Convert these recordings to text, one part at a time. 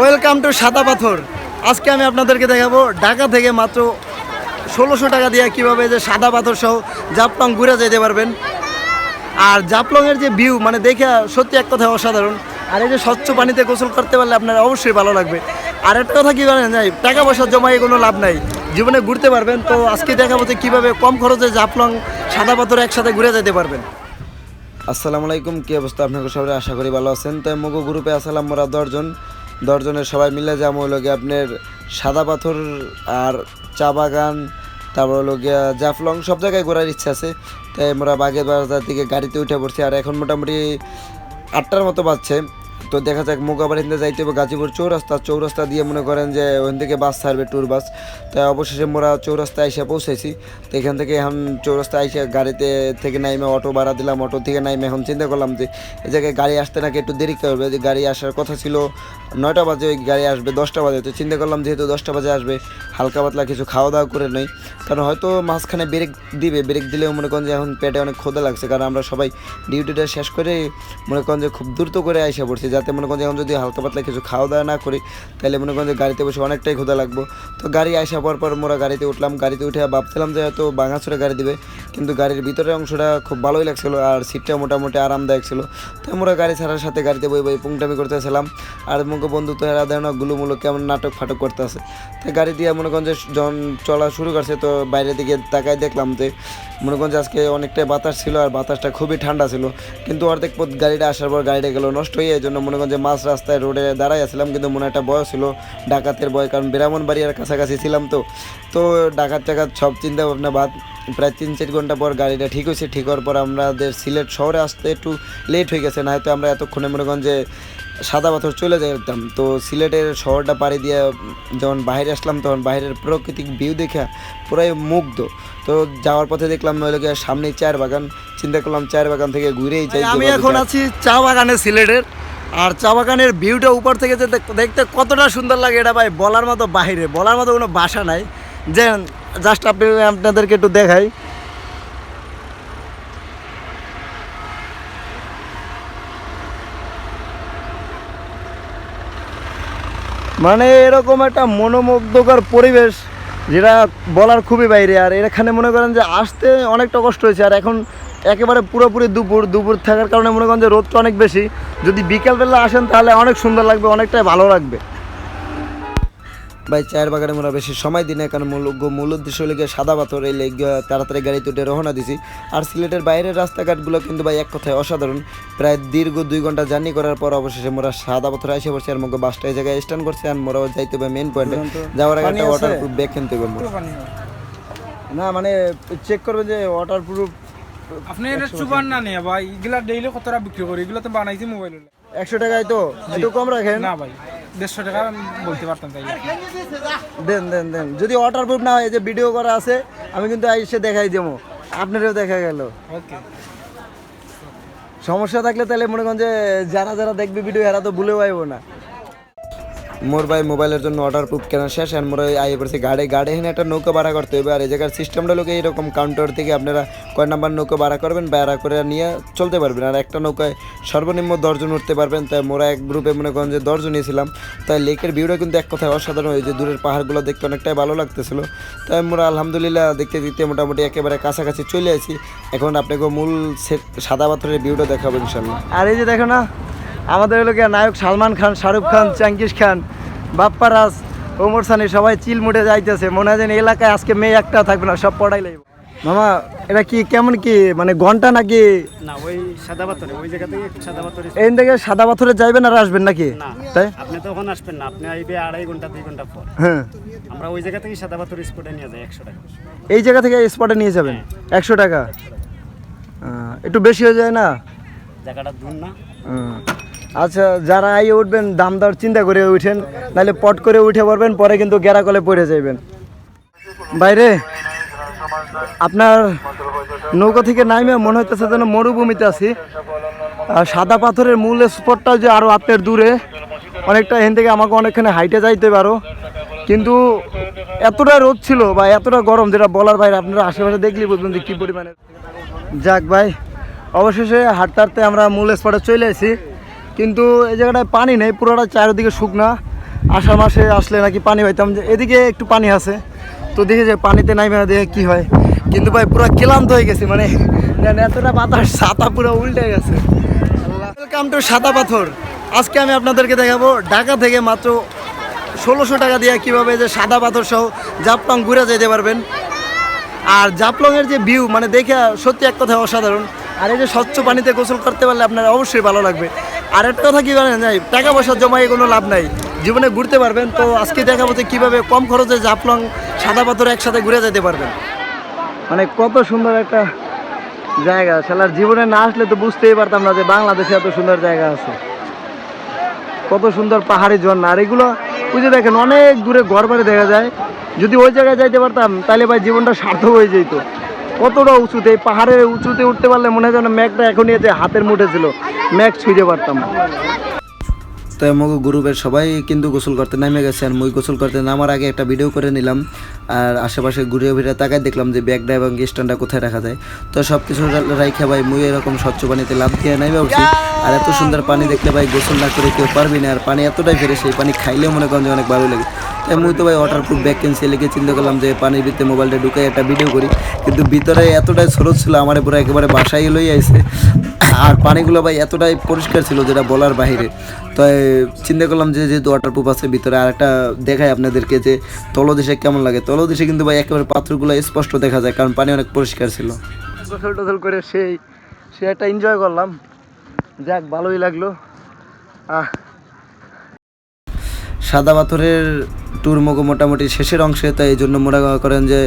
Welcome to সাদা পাথর। আজকে আমি আপনাদেরকে দেখাবো ঢাকা থেকে মাত্র ষোলোশো টাকা দিয়ে কীভাবে যে সাদা পাথর সহ জাপলং ঘুরে যেতে পারবেন। আর জাপলংয়ের যে ভিউ মানে দেখে সত্যি এক কথায় অসাধারণ। আর এই যে স্বচ্ছ পানিতে গোসল করতে পারলে আপনার অবশ্যই ভালো লাগবে। আর একটা কথা কী জানেন যাই টাকা পয়সা জমায়ে কোনো লাভ নাই। জীবনে ঘুরতে পারবেন। তো আজকে দেখাবো যে কীভাবে কম খরচে জাপলং সাদা পাথর একসাথে ঘুরে যেতে পারবেন। আসসালামু আলাইকুম, কী অবস্থা আপনাকে সবাই? আশা করি ভালো আছেন। তো মগো গ্রুপে আসলাম মোরা দশজন। দশজনের সবাই মিলে যাম হলো গিয়ে আপনার সাদা পাথর আর চা বাগান, তারপর হলো গিয়া জাফলং, সব জায়গায় ঘোরার ইচ্ছা আছে। তাই আমরা বাগের বাজার দিকে গাড়িতে উঠে পড়ছি, আর এখন মোটামুটি আটটার মতো বাজছে। তো দেখা যাক মোকাবাড়িতে যাইতে হবে গাজীপুর চৌরাস্তা। চৌরাস্তা দিয়ে মনে করেন যে ওখান থেকে বাস ছাড়বে ট্যুর বাস তাই অবশেষে মোরা চৌরাস্তায় এসে পৌঁছেছি। তো এখান থেকে এখন চৌরাস্তা এসে গাড়িতে থেকে নাইমে অটো ভাড়া দিলাম। অটো থেকে নাইমে এখন চিন্তা করলাম যে এই জায়গায় গাড়ি আসতে নাকি একটু দেরি করবে। যে গাড়ি আসার কথা ছিল নয়টা বাজে, ওই গাড়ি আসবে দশটা বাজে। তো চিন্তা করলাম যেহেতু দশটা বাজে আসবে, হালকা পাতলা কিছু খাওয়া দাওয়া করে নেই। কারণ হয়তো মাঝখানে ব্রেক দিবে। ব্রেক দিলেও মনে করেন যে এখন পেটে অনেক ক্ষুদা লাগছে। কারণ আমরা সবাই ডিউটিটা শেষ করে মনে করেন যে খুব দ্রুত করে আইসা পড়ছি। যাতে মনে করেন এখন যদি হালকা পাতলা কিছু খাওয়া দাওয়া না করি, তাহলে মনে করেন যে গাড়িতে বসে অনেকটাই ক্ষুদা লাগবো। তো গাড়ি আসা পর পর মোরা গাড়িতে উঠলাম। গাড়িতে উঠে ভাবছিলাম যে হয়তো বাঙাচুরে গাড়ি দিবে, কিন্তু গাড়ির ভিতরের অংশটা খুব ভালোই লাগছিল আর সিটটা মোটামুটি আরামদায়ক ছিল। তো আমরা গাড়ি ছাড়ার সাথে গাড়িতে বই বই পুংটামি করতেছিলাম। আর মুখে বন্ধু তো এরা দেয় না গুলুমুলো কেমন নাটক ফাটক করতে আছে তো গাড়ি দিয়ে মনে করেন যে যখন চলা শুরু করছে, তো বাইরের দিকে তাকায় দেখলাম যে মনে করেন যে আজকে অনেকটাই বাতাস ছিল আর বাতাসটা খুবই ঠান্ডা ছিল। কিন্তু অর্ধেক পথ গাড়িটা আসার পর গাড়িটা গেল নষ্ট হয়ে, এই জন্য মনে করেন যে মাঝ রাস্তায় রোডে দাঁড়াই আসছিলাম কিন্তু মনে একটা বয়স ছিল ডাকাতের বয় কারণ ব্রাহ্মণবাড়িয়ার কাছাকাছি ছিলাম তো। তো ডাকাত টাকাত সব চিন্তা ভাবনা বাদ প্রায় তিন চার ঘণ্টা পর গাড়িটা ঠিক হয়েছে ঠিক হওয়ার পর আমাদের সিলেট শহরে আসতে একটু লেট হয়ে গেছে না হয়তো আমরা এতক্ষণে মনে করেন যে সাদা পাথর চলে যেতাম। তো সিলেটের শহরটা পাড়ি দিয়ে যখন বাইরে আসলাম তখন বাইরের প্রাকৃতিক ভিউ দেখা পুরাই মুগ্ধ। তো যাওয়ার পথে দেখলাম নইলে গিয়ে সামনেই চায়ের বাগান চিন্তা করলাম চায়ের বাগান থেকে ঘুরেই যাই আমি এখন আছি চা বাগানে সিলেটের। আর চা বাগানের ভিউটা উপর থেকে যে দেখতে কতটা সুন্দর লাগে এটা ভাই, বলার মতো বাইরে বলার মতো কোনো ভাষা নাই। যে জাস্ট আপনি আপনাদেরকে একটু দেখাই। মানে এরকম একটা মনোমুগ্ধকর পরিবেশ, যেটা বলার খুবই বাইরে। আর এখানে মনে করেন যে আসতে অনেকটা কষ্ট হয়েছে। আর এখন একেবারে পুরোপুরি দুপুর দুপুর থাকার কারণে মনে করেন যে রোদটা অনেক বেশি। যদি বিকেলবেলা আসেন তাহলে অনেক সুন্দর লাগবে অনেকটাই ভালো লাগবে। ভাই চায়ের বাগানে মোরা বেশি সময় দিনে কারণ মূল মূল উদ্দেশ্য হলে গিয়ে সাদা পাথর এই লেগে তাড়াতাড়ি গাড়ি উঠে রওনা দিছি। আর সিলেটের বাইরের রাস্তাঘাটগুলো কিন্তু ভাই এক কথায় অসাধারণ। প্রায় দীর্ঘ দুই ঘণ্টা জার্নি করার পর অবশেষে মোরা সাদা পাথর এসে পড়ছি আর মুখে বাসটা এই জায়গায় স্ট্যান্ড করছে আর মোরাও যাইতে হবে মেন পয়েন্টে যাওয়ার আগে একটা ওয়াটার প্রুফ ব্যাগ কিনতে হবে না মানে চেক করবে যে ওয়াটার প্রুফ আপনি এটা চুবান না নিয়ে ভাই এগুলা ডেইলি কত টাকা বিক্রি করি? এগুলো তো বানাইছি মোবাইল একশো টাকায় তো? একটু কম রাখেন? না ভাই দেড়শো টাকা আমি বলতে পারতাম তাই। দেন দেন দেন। যদি ওয়াটার প্রুফ না হয় যে ভিডিও করা আছে আমি কিন্তু এসে দেখাই দেবো। আপনারও দেখা গেল। ওকে। সমস্যা থাকলে তাহলে মনে করেন যে যারা যারা দেখবে ভিডিও এরা তো ভুলেও আইব না। মোর ভাই মোবাইলের জন্য অর্ডার প্রুফ কেনা শেষ, আর মোর আই পড়ছে গাড়ি। গাড়ি একটা নৌকা ভাড়া করতে হবে আর এই জায়গার সিস্টেমটা লোকে এইরকম কাউন্টার থেকে আপনারা কয় নাম্বার নৌকা ভাড়া করবেন, ভাড়া করে নিয়ে চলতে পারবেন। আর একটা নৌকায় সর্বনিম্ন দশজন উঠতে পারবেন, তাই মোরা এক গ্রুপে মনে করেন যে দশজন ছিলাম। তাই লেকের ভিউটা কিন্তু এক কথায় অসাধারণ হয়েছে, দূরের পাহাড়গুলো দেখতে অনেকটাই ভালো লাগতেছিল। তাই মোরা আলহামদুলিল্লাহ দেখতে দেখতে মোটামুটি একেবারে কাছাকাছি চলে আসি। এখন আপনাকে মূল সাদা পাথরের ভিউটা দেখাবো ইনশাল্লাহ আর এই যে দেখো না আমাদের হলো নায়ক সালমান খান শাহরুখ খান চাঙ্কিস খান বাপ্পা রাজ ওমর সানি সবাই চিল মুটে যাইতেছে। মনে হয় যেন এলাকায় আজকে মেয়ে একটা থাকবে না সব পড়াই লাগবে মামা এটা কি কেমন কি? মানে ঘণ্টা নাকি? না ওই সাদা পাথরে ওই জায়গা থেকে সাদা পাথরে এই থেকে সাদা পাথরে যাইবেন আর আসবেন নাকি? তাই? আপনি তখন আসবেন না আপনি আইবে আড়াই ঘণ্টা দুই ঘণ্টা পর। হ্যাঁ। আমরা ওই জায়গা থেকে সাদা পাথর স্পটে নিয়ে যাই একশো টাকা। এই জায়গা থেকে স্পটে নিয়ে যাবেন? একশো টাকা? একটু বেশি হয়ে যায় না? জায়গাটা দূর না। আচ্ছা যারা আইয়ে উঠবেন দাম দর চিন্তা করে উঠেন, নাহলে পট করে উঠে পড়বেন, পরে কিন্তু গেরা কলে পড়ে যাইবেন। বাইরে, আপনার নৌকা থেকে নাইমে মনে হইতেছে যেন মরুভূমিতে আছি। আর সাদা পাথরের মূল স্পটটা যে আরও আপনার দূরে, অনেকটা এখান থেকে আমাকে অনেকখানি হাইটে যাইতে পারো। কিন্তু এতটা রোদ ছিল বা এতটা গরম, যেটা বলার বাইরে আপনারা আশেপাশে দেখলেই বুঝবেন যে কী পরিমাণে। যাক ভাই, অবশেষে হাঁটতে হাঁটতে আমরা মূল স্পটে চলে এসেছি কিন্তু এই জায়গাটায় পানি নেই, পুরোটা চারিদিকে শুকনা। আষাঢ় মাসে আসলে নাকি পানি পাইতাম যে এদিকে একটু পানি আছে। তো দেখে যে পানিতে নাই না দেখে কী হয়। কিন্তু ভাই, পুরো ক্লান্ত হয়ে গেছে মানে এতটা বাতাস, ছাতা পুরো উল্টে গেছে। ওয়েলকাম টু সাদা পাথর। আজকে আমি আপনাদেরকে দেখাবো ঢাকা থেকে মাত্র ষোলোশো টাকা দিয়ে কীভাবে যে সাদা পাথর সহ জাপলং ঘুরে যেতে পারবেন। আর জাপলংয়ের যে ভিউ মানে দেখে সত্যি এক কথা অসাধারণ। আর এই যে স্বচ্ছ পানিতে গোসল করতে পারলে আপনার অবশ্যই ভালো লাগবে। আর একটা কথা কি জানেন টাকা পয়সা জমায়ে কোনো লাভ নাই। জীবনে ঘুরতে পারবেন, তো আজকে দেখাবো যে কীভাবে কম খরচে জাপলং সাদা পাথর একসাথে ঘুরে যেতে পারবেন। মানে কত সুন্দর একটা জায়গা, শালার জীবনে না আসলে তো বুঝতেই পারতাম না যে বাংলাদেশে এত সুন্দর জায়গা আছে। কত সুন্দর পাহাড়ি ঝর্ণা, আর এগুলো বুঝে দেখেন, অনেক দূরে ঘর দেখা যায়। যদি ওই জায়গায় যাইতে পারতাম, তাহলে ভাই জীবনটা সার্থক হয়ে যেত। কতটা উঁচুতে, এই পাহাড়ের উঁচুতে উঠতে পারলে মনে হয় ম্যাগটা এখনই যে হাতের মুঠে ছিল। ম্যাগ ছুঁজে পারতাম। তো আমাকে গ্রুপের সবাই কিন্তু গোসল করতে নেমে গেছে আর মুই গোসল করতে নামার আগে একটা ভিডিও করে নিলাম। আর আশেপাশে ঘুরে ফিরে তাকায় দেখলাম যে ব্যাগটা এবং স্ট্যান্ডটা কোথায় রাখা যায়। তো সব কিছু রাইখে ভাই, মুই এরকম স্বচ্ছ পানিতে লাভ দিয়ে নেমে উঠছি। আর এত সুন্দর পানি দেখতে ভাই গোসল না করে কেউ পারবি না। আর পানি এতটাই ফেরে সেই পানি খাইলেও মনে করেন যে অনেক ভালো লাগে। তাই তো ভাই ওয়াটার প্রুফ ব্যাগ লিখে চিন্তা করলাম যে পানির ভিতরে মোবাইলটা ঢুকাই একটা ভিডিও করি। কিন্তু ভিতরে এতটাই স্রোত ছিল, আমার পুরো একেবারে বাসায় লই আইছে। আর পানিগুলো ভাই এতটাই পরিষ্কার ছিল যেটা বলার বাইরে। তো চিন্তা করলাম যে যেহেতু ওয়াটারপ্রুফ আছে, ভিতরে আর একটা দেখাই আপনাদেরকে যে তলদেশে কেমন লাগে। তলদেশে কিন্তু ভাই একেবারে পাথরগুলো স্পষ্ট দেখা যায়, কারণ পানি অনেক পরিষ্কার ছিল। গোসল টোসল করে সেই সে একটা এনজয় করলাম। যাক, ভালোই লাগল। আহ সাদা পাথরের ট্যুর মগো মোটামুটি শেষের অংশে, তাই এই জন্য মোরা করেন যে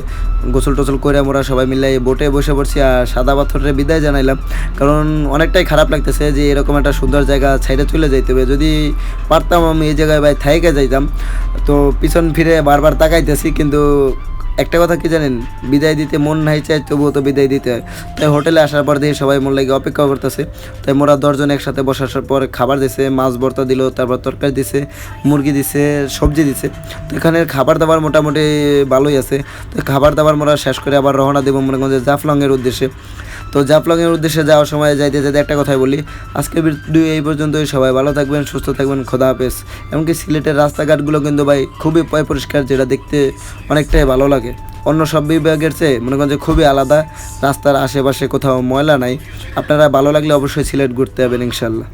গোসল টোসল করে মোরা সবাই মিলে এই বোটে বসে পড়ছি আর সাদা পাথরের বিদায় জানাইলাম। কারণ অনেকটাই খারাপ লাগতেছে যে এরকম একটা সুন্দর জায়গা ছাইড়ে চলে যাইতে হবে। যদি পারতাম আমি এই জায়গায় ভাই থাইকে যাইতাম। তো পিছন ফিরে বারবার তাকাইতেছি, কিন্তু একটা কথা কি জানেন? বিদায় দিতে মন নাই চায় তবুও তো বিদায় দিতে হয়। তাই হোটেলে আসার পর দিয়ে সবাই মন লাগে অপেক্ষা করতেছে। তাই মোরা দশজন একসাথে বসে আসার পর খাবার দিছে, মাছ ভর্তা দিল, তারপর তরকারি দিছে, মুরগি দিছে, সবজি দিছে। তো এখানের খাবার দাবার মোটামুটি ভালোই আছে। তো খাবার দাবার মোরা শেষ করে আবার রওনা দেবো মনে করেন জাফলংয়ের উদ্দেশ্যে। তো জাপলংয়ের উদ্দেশ্যে যাওয়ার সময় যাইতে যেতে একটা কথাই বলি। আজকে ভিডিও এই পর্যন্তই। সবাই ভালো থাকবেন, সুস্থ থাকবেন, খোদা হাফেজ। এমনকি সিলেটের রাস্তাঘাটগুলো কিন্তু ভাই খুবই পরিষ্কার, যেটা দেখতে অনেকটাই ভালো লাগে। অন্য সব বিভাগের চেয়ে মনে করেন যে খুবই আলাদা। রাস্তার আশেপাশে কোথাও ময়লা নাই। আপনারা ভালো লাগলে অবশ্যই সিলেট ঘুরতে যাবেন ইনশাল্লাহ।